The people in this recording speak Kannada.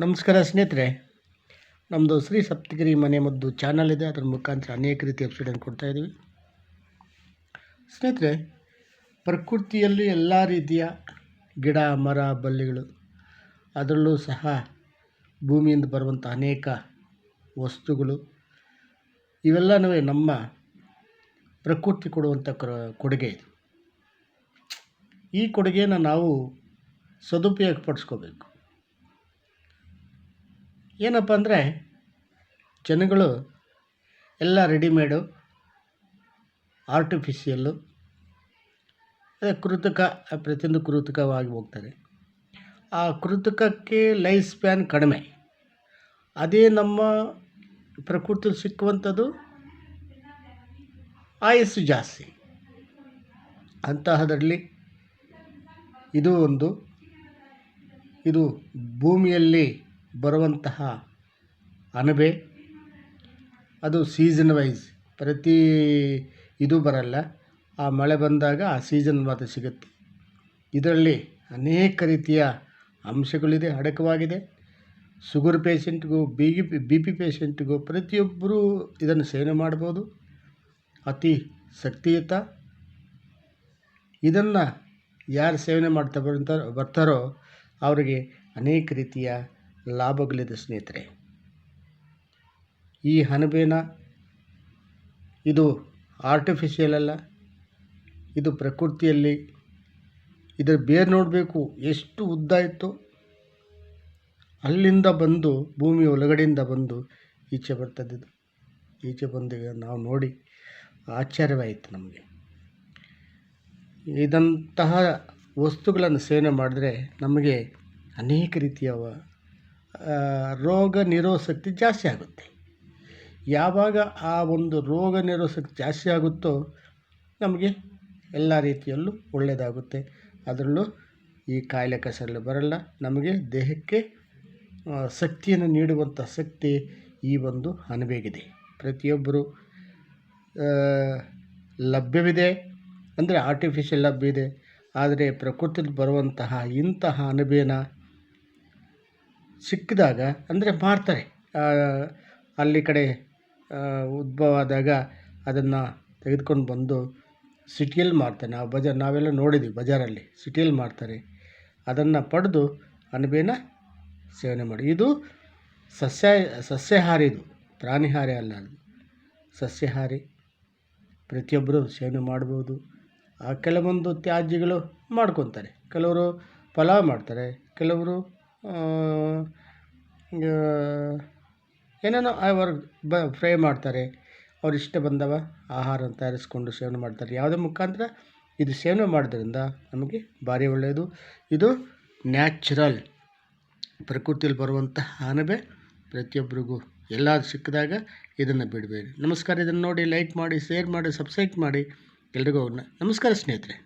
ನಮಸ್ಕಾರ ಸ್ನೇಹಿತರೆ. ನಮ್ಮದು ಶ್ರೀ ಸಪ್ತಗಿರಿ ಮನೆ ಮದ್ದು ಚಾನಲ್ ಇದೆ. ಅದರ ಮುಖಾಂತರ ಅನೇಕ ರೀತಿಯ ಕೊಡ್ತಾ ಕೊಡ್ತಾಯಿದ್ದೀವಿ ಸ್ನೇಹಿತರೆ, ಪ್ರಕೃತಿಯಲ್ಲಿ ಎಲ್ಲ ರೀತಿಯ ಗಿಡ, ಮರ, ಬಳ್ಳಿಗಳು, ಅದರಲ್ಲೂ ಸಹ ಭೂಮಿಯಿಂದ ಬರುವಂಥ ಅನೇಕ ವಸ್ತುಗಳು, ಇವೆಲ್ಲನೂ ನಮ್ಮ ಪ್ರಕೃತಿ ಕೊಡುವಂಥ ಕೊಡುಗೆ ಇದು. ಈ ಕೊಡುಗೆಯನ್ನು ನಾವು ಸದುಪಯೋಗ ಪಡಿಸ್ಕೋಬೇಕು ಏನಪ್ಪ ಅಂದರೆ ಜನಗಳು ಎಲ್ಲ ರೆಡಿಮೇಡು ಆರ್ಟಿಫಿಷಿಯಲ್ಲು ಕೃತಕ, ಪ್ರತಿಯೊಂದು ಕೃತಕವಾಗಿ ಹೋಗ್ತಾರೆ. ಆ ಕೃತಕಕ್ಕೆ ಲೈಫ್ ಸ್ಪ್ಯಾನ್ ಕಡಿಮೆ. ಅದೇ ನಮ್ಮ ಪ್ರಕೃತಿ ಸಿಕ್ಕುವಂಥದ್ದು ಆಯಸ್ಸು ಜಾಸ್ತಿ. ಅಂತಹದರಲ್ಲಿ ಇದು ಒಂದು, ಇದು ಭೂಮಿಯಲ್ಲಿ ಬರುವಂತಹ ಅಣಬೆ, ಅದು ಸೀಸನ್ ವೈಸ್ ಪ್ರತಿ ಇದು ಬರಲ್ಲ. ಆ ಮಳೆ ಬಂದಾಗ ಆ ಸೀಸನ್ ಮಾತ್ರ ಸಿಗುತ್ತೆ. ಇದರಲ್ಲಿ ಅನೇಕ ರೀತಿಯ ಅಂಶಗಳಿದೆ, ಅಡಕವಾಗಿದೆ. ಶುಗರ್ ಪೇಷಂಟ್ಗೂ ಬಿ ಬಿ ಪಿ ಪೇಷಂಟ್ಗೂ ಪ್ರತಿಯೊಬ್ಬರೂ ಇದನ್ನು ಸೇವನೆ ಮಾಡ್ಬೋದು. ಅತಿ ಶಕ್ತಿಯುತ. ಇದನ್ನು ಯಾರು ಸೇವನೆ ಮಾಡ್ತಾ ಬರ್ತಾರೋ ಬರ್ತಾರೋ, ಅವರಿಗೆ ಅನೇಕ ರೀತಿಯ ಲಾಭಗಳಿದೆ ಸ್ನೇಹಿತರೆ. ಈ ಅಣಬೆನ ಇದು ಆರ್ಟಿಫಿಷಿಯಲ್ ಅಲ್ಲ, ಇದು ಪ್ರಕೃತಿಯಲ್ಲಿ, ಇದರ ಬೇರು ನೋಡಬೇಕು ಎಷ್ಟು ಉದ್ದ ಇತ್ತು, ಅಲ್ಲಿಂದ ಬಂದು ಭೂಮಿ ಒಳಗಡೆಯಿಂದ ಬಂದು ಈಚೆ ಬರ್ತದ್ದು ಈಚೆ ಬಂದಾಗ ನಾವು ನೋಡಿ ಆಶ್ಚರ್ಯವಾಯಿತು ನಮಗೆ. ಇದಂತಹ ವಸ್ತುಗಳನ್ನು ಸೇವನೆ ಮಾಡಿದ್ರೆ ನಮಗೆ ಅನೇಕ ರೀತಿಯ ರೋಗ ನಿರೋಧಶಕ್ತಿ ಜಾಸ್ತಿ ಆಗುತ್ತೆ. ಯಾವಾಗ ಆ ಒಂದು ರೋಗ ನಿರೋಧಶಕ್ತಿ ಜಾಸ್ತಿ ಆಗುತ್ತೋ ನಮಗೆ ಎಲ್ಲ ರೀತಿಯಲ್ಲೂ ಒಳ್ಳೆಯದಾಗುತ್ತೆ ಅದರಲ್ಲೂ ಈ ಕಾಯಿಲೆ ಕಸರಲು ಬರಲ್ಲ. ನಮಗೆ ದೇಹಕ್ಕೆ ಶಕ್ತಿಯನ್ನು ನೀಡುವಂಥ ಶಕ್ತಿ ಈ ಒಂದು ಅಣಬೆಗಿದೆ ಪ್ರತಿಯೊಬ್ಬರು ಲಭ್ಯವಿದೆ ಅಂದರೆ ಆರ್ಟಿಫಿಷಿಯಲ್ ಲಭ್ಯ ಇದೆ. ಆದರೆ ಪ್ರಕೃತಿಯಲ್ಲಿ ಬರುವಂತಹ ಇಂತಹ ಅಣಬೆನ ಸಿಕ್ಕಿದಾಗ, ಅಂದರೆ ಮಾರ್ತಾರೆ ಅಲ್ಲಿ ಕಡೆ ಉದ್ಭವ ಆದಾಗ ಅದನ್ನು ತೆಗೆದುಕೊಂಡು ಬಂದು ಸಿಟಿಯಲ್ಲಿ ಮಾರ್ತಾರೆ ನಾವು ಬಜಾರ್, ನಾವೆಲ್ಲ ನೋಡಿದ್ದೀವಿ ಬಜಾರಲ್ಲಿ. ಸಿಟಿಯಲ್ಲಿ ಮಾರ್ತಾರೆ ಅದನ್ನು ಪಡೆದು ಅಣಬೆನ ಸೇವನೆ ಮಾಡಿ. ಇದು ಸಸ್ಯ ಸಸ್ಯಹಾರಿದು ಪ್ರಾಣಿಹಾರಿ ಅಲ್ಲ ಅದು. ಸಸ್ಯಾಹಾರಿ. ಪ್ರತಿಯೊಬ್ಬರು ಸೇವನೆ ಮಾಡ್ಬೋದು. ಕೆಲವೊಂದು ತ್ಯಾಜ್ಯಗಳು ಮಾಡ್ಕೊತಾರೆ. ಕೆಲವರು ಪಲಾವ್ ಮಾಡ್ತಾರೆ. ಕೆಲವರು ಏನೇನೋ ಅವರು ಬ ಫ್ರೈ ಮಾಡ್ತಾರೆ. ಅವ್ರು ಇಷ್ಟ ಬಂದವ ಆಹಾರನ ತಯಾರಿಸ್ಕೊಂಡು ಸೇವನೆ ಮಾಡ್ತಾರೆ. ಯಾವುದೇ ಮುಖಾಂತರ ಇದು ಸೇವನೆ ಮಾಡೋದ್ರಿಂದ ನಮಗೆ ಭಾರಿ ಒಳ್ಳೆಯದು. ಇದು ನ್ಯಾಚುರಲ್. ಪ್ರಕೃತಿಯಲ್ಲಿ ಬರುವಂತಹ ಅಣಬೆ ಪ್ರತಿಯೊಬ್ಬರಿಗೂ ಎಲ್ಲಾದರೂ ಸಿಕ್ಕಿದಾಗ ಇದನ್ನು ಬಿಡಬೇಡಿ. ನಮಸ್ಕಾರ. ಇದನ್ನು ನೋಡಿ ಲೈಕ್ ಮಾಡಿ ಶೇರ್ ಮಾಡಿ ಸಬ್ಸ್ಕ್ರೈಬ್ ಮಾಡಿ ಎಲ್ರಿಗೂ ನಮಸ್ಕಾರ ಸ್ನೇಹಿತರೆ.